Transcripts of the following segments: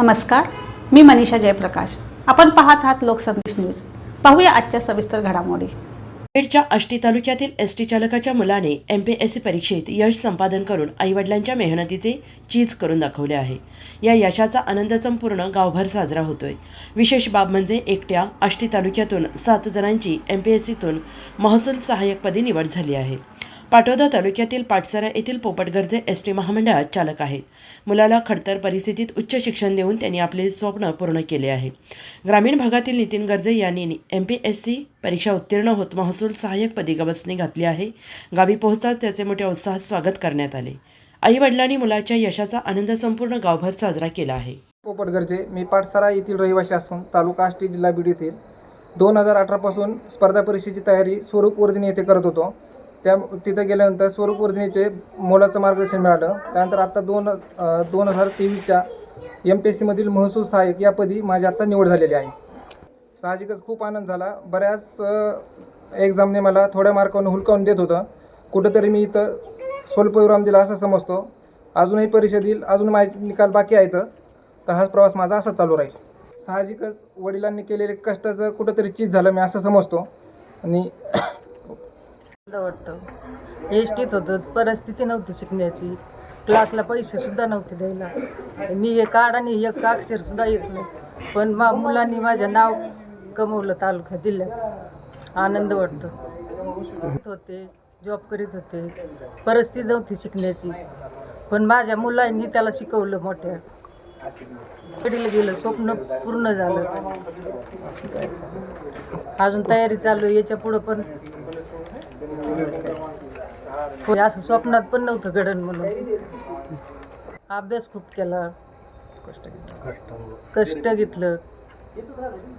नमस्कार मी मनीषा जयप्रकाश. आपण पाहत आहात लोकसंदेश न्यूज. पाहूया आजच्या सविस्तर घडामोडी. बीडच्या आष्टी तालुक्यातील एस टी चालकाच्या मुलाने एम पी एस सी परीक्षेत यश संपादन करून आईवडिलांच्या मेहनतीचे चीज करून दाखवले आहे. या यशाचा आनंद संपूर्ण गावभर साजरा होतोय. विशेष बाब म्हणजे एकट्या आष्टी तालुक्यातून सात जणांची एम पी एस सीतून महसूल सहाय्यकपदी निवड झाली आहे. पाटोदा तालुक्यातील पाटसरा येथील पोपटगर्जे एस टी महामंडळात चालक आहेत. मुलाला खडतर परिस्थितीत उच्च शिक्षण देऊन त्यांनी आपले स्वप्न पूर्ण केले आहे. ग्रामीण भागातील नितीन गर्जे यांनी एम पी एस सी परीक्षा उत्तीर्ण होत महसूल सहाय्यकपदी गवसणी घातली आहे. गावी पोहोचताच त्याचे मोठ्या उत्साहात स्वागत करण्यात आले. आई वडिलांनी मुलाच्या यशाचा आनंद संपूर्ण गावभर साजरा केला आहे. पोपटगरचे मी पाटसरा येथील रहिवासी असून तालुका आष्टी जिल्हा बीड येथील दोन हजार अठरापासून स्पर्धा परीक्षेची तयारी स्वरूप वर्धिनी येथे करत होतो. त्या तिथं गेल्यानंतर स्वरूपवर्धिनीचे मोलाचं मार्गदर्शन मिळालं. त्यानंतर आत्ता दोन दोन हजार तेवीसच्या एम पी एस सीमधील महसूल सहाय्यक या पदी माझी आत्ता निवड झालेली आहे. साहजिकच खूप आनंद झाला. बऱ्याच एक्झामने मला थोड्या मार्कावरून हुलकावून देत होतं. कुठंतरी मी इथं स्वल्पविराम दिला असं समजतो. अजूनही परीक्षा देईल अजून माझे निकाल बाकी आहेत. तर हाच प्रवास माझा असाच चालू राहील. साहजिकच वडिलांनी केलेले कष्टाचं कुठंतरी चीज झालं मी असं समजतो. आणि वाटतं. एस टीत होतं परिस्थिती नव्हती शिकण्याची. क्लासला पैसे सुद्धा नव्हते द्यायला. मी हे कार्ड आणि एक अक्षर सुद्धा येत नाही. पण मा मुलांनी माझं नाव कमवलं तालुक्यात जिल्ह्यात आनंद वाटतो. होते जॉब करीत होते. परिस्थिती नव्हती शिकण्याची. पण माझ्या मुलांनी त्याला शिकवलं मोठ्या. कडीला गेलं स्वप्न पूर्ण झालं. अजून तयारी चालू आहे याच्या पुढं पण होय, असं स्वप्नात पण नव्हतं घडण म्हणून. अभ्यास खूप केला. कष्ट घेतलं.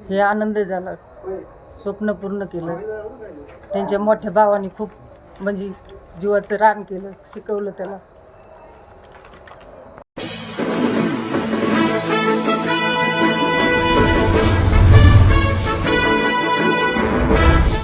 हे आनंद झाला. स्वप्न पूर्ण केलं. त्यांच्या मोठ्या भावाने खूप म्हणजे जीवाचं रान केलं शिकवलं त्याला.